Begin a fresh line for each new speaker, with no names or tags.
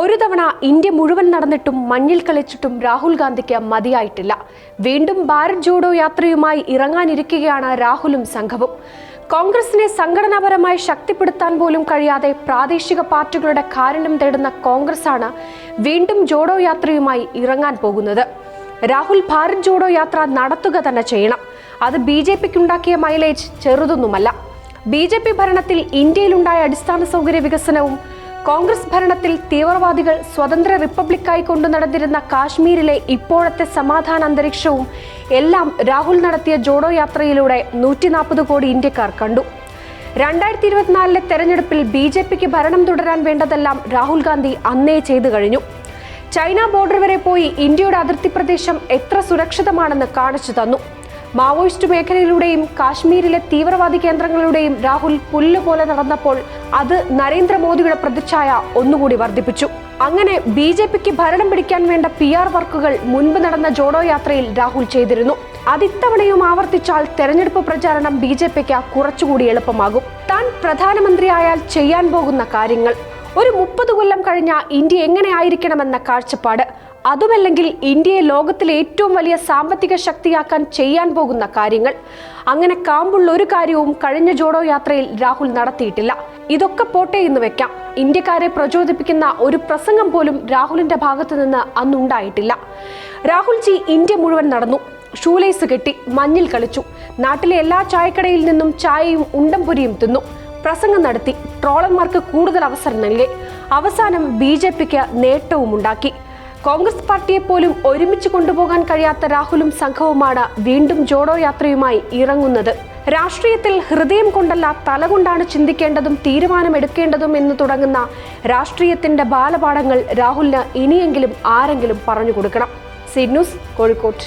ഒരു തവണ ഇന്ത്യ മുഴുവൻ നടന്നിട്ടും മഞ്ഞിൽ കളിച്ചിട്ടും രാഹുൽ ഗാന്ധിക്ക് മതിയായിട്ടില്ല. വീണ്ടും ഭാരത് ജോഡോ യാത്രയുമായി ഇറങ്ങാനിരിക്കുകയാണ് രാഹുലും സംഘവും. കോൺഗ്രസിനെ സംഘടനാപരമായി ശക്തിപ്പെടുത്താൻ പോലും കഴിയാതെ പ്രാദേശിക പാർട്ടികളുടെ കാരണം തേടുന്ന കോൺഗ്രസാണ് വീണ്ടും ജോഡോ യാത്രയുമായി ഇറങ്ങാൻ പോകുന്നത്. രാഹുൽ ഭാരത് ജോഡോ യാത്ര നടത്തുക തന്നെ ചെയ്യണം. അത് ബി ജെ പിക്കുണ്ടാക്കിയ മൈലേജ് ചെറുതൊന്നുമല്ല. ബി ജെ പി ഭരണത്തിൽ ഇന്ത്യയിലുണ്ടായ അടിസ്ഥാന സൗകര്യ വികസനവും കോൺഗ്രസ് ഭരണത്തിൽ തീവ്രവാദികൾ സ്വതന്ത്ര റിപ്പബ്ലിക്കായി കൊണ്ടു നടന്നിരുന്ന കാശ്മീരിലെ ഇപ്പോഴത്തെ സമാധാന അന്തരീക്ഷവും എല്ലാം രാഹുൽ നടത്തിയ ജോഡോ യാത്രയിലൂടെ നൂറ്റി നാൽപ്പത് കോടി ഇന്ത്യക്കാർ കണ്ടു. രണ്ടായിരത്തി ഇരുപത്തിനാലിലെ തെരഞ്ഞെടുപ്പിൽ ബി ജെ പിക്ക് ഭരണം തുടരാൻ വേണ്ടതെല്ലാം രാഹുൽ ഗാന്ധി അന്നേ ചെയ്തു കഴിഞ്ഞു. ചൈന ബോർഡർ വരെ പോയി ഇന്ത്യയുടെ അതിർത്തി പ്രദേശം എത്ര സുരക്ഷിതമാണെന്ന് കാണിച്ചു തന്നു. മാവോയിസ്റ്റ് മേഖലയിലൂടെയും കാശ്മീരിലെ തീവ്രവാദി കേന്ദ്രങ്ങളിലൂടെയും രാഹുൽ പുല്ല് പോലെ നടന്നപ്പോൾ അത് നരേന്ദ്രമോദിയുടെ പ്രതിച്ഛായ ഒന്നുകൂടി വർദ്ധിപ്പിച്ചു. അങ്ങനെ ബി ജെ പിക്ക് ഭരണം പിടിക്കാൻ വേണ്ട പി ആർ വർക്കുകൾ മുൻപ് നടന്ന ജോഡോ യാത്രയിൽ രാഹുൽ ചെയ്തിരുന്നു. അതിത്തവണയും ആവർത്തിച്ചാൽ തെരഞ്ഞെടുപ്പ് പ്രചാരണം ബി ജെ പിക്ക് കുറച്ചുകൂടി എളുപ്പമാകും. താൻ പ്രധാനമന്ത്രിയായാൽ ചെയ്യാൻ പോകുന്ന കാര്യങ്ങൾ. ഒരു മുപ്പത് കൊല്ലം കഴിഞ്ഞ ഇന്ത്യ എങ്ങനെ ആയിരിക്കണമെന്ന കാഴ്ചപ്പാട്. അതുമല്ലെങ്കിൽ ഇന്ത്യയെ ലോകത്തിലെ ഏറ്റവും വലിയ സാമ്പത്തിക ശക്തിയാക്കാൻ ചെയ്യാൻ പോകുന്ന കാര്യങ്ങൾ. അങ്ങനെ കാമ്പുള്ള ഒരു കാര്യവും കഴിഞ്ഞ ജോഡോ യാത്രയിൽ രാഹുൽ നടത്തിയിട്ടില്ല. ഇതൊക്കെ പോട്ടെ എന്ന് വെക്കാം. ഇന്ത്യക്കാരെ പ്രചോദിപ്പിക്കുന്ന ഒരു പ്രസംഗം പോലും രാഹുലിന്റെ ഭാഗത്തു നിന്ന് അന്നുണ്ടായിട്ടില്ല. രാഹുൽ ജി ഇന്ത്യ മുഴുവൻ നടന്നു. ഷൂലേസ് കെട്ടി മഞ്ഞിൽ കളിച്ചു. നാട്ടിലെ എല്ലാ ചായക്കടയിൽ നിന്നും ചായയും ഉണ്ടംപൊരിയും തിന്നു. പ്രസംഗം നടത്തി ട്രോളന്മാർക്ക് കൂടുതൽ അവസരം നൽകി. അവസാനം ബി ജെ പിക്ക് നേട്ടവും ഉണ്ടാക്കി കോൺഗ്രസ് പാർട്ടിയെ പോലും ഒരുമിച്ച് കൊണ്ടുപോകാൻ കഴിയാത്ത രാഹുലും സംഘവുമാണ് വീണ്ടും ജോഡോ യാത്രയുമായി ഇറങ്ങുന്നത്. രാഷ്ട്രീയത്തിൽ ഹൃദയം കൊണ്ടല്ല തലകൊണ്ടാണ് ചിന്തിക്കേണ്ടതും തീരുമാനമെടുക്കേണ്ടതും എന്ന് തുടങ്ങുന്ന രാഷ്ട്രീയത്തിന്റെ ബാലപാഠങ്ങൾ രാഹുലിന് ഇനിയെങ്കിലും ആരെങ്കിലും പറഞ്ഞു കൊടുക്കണം. C news Kozhikode.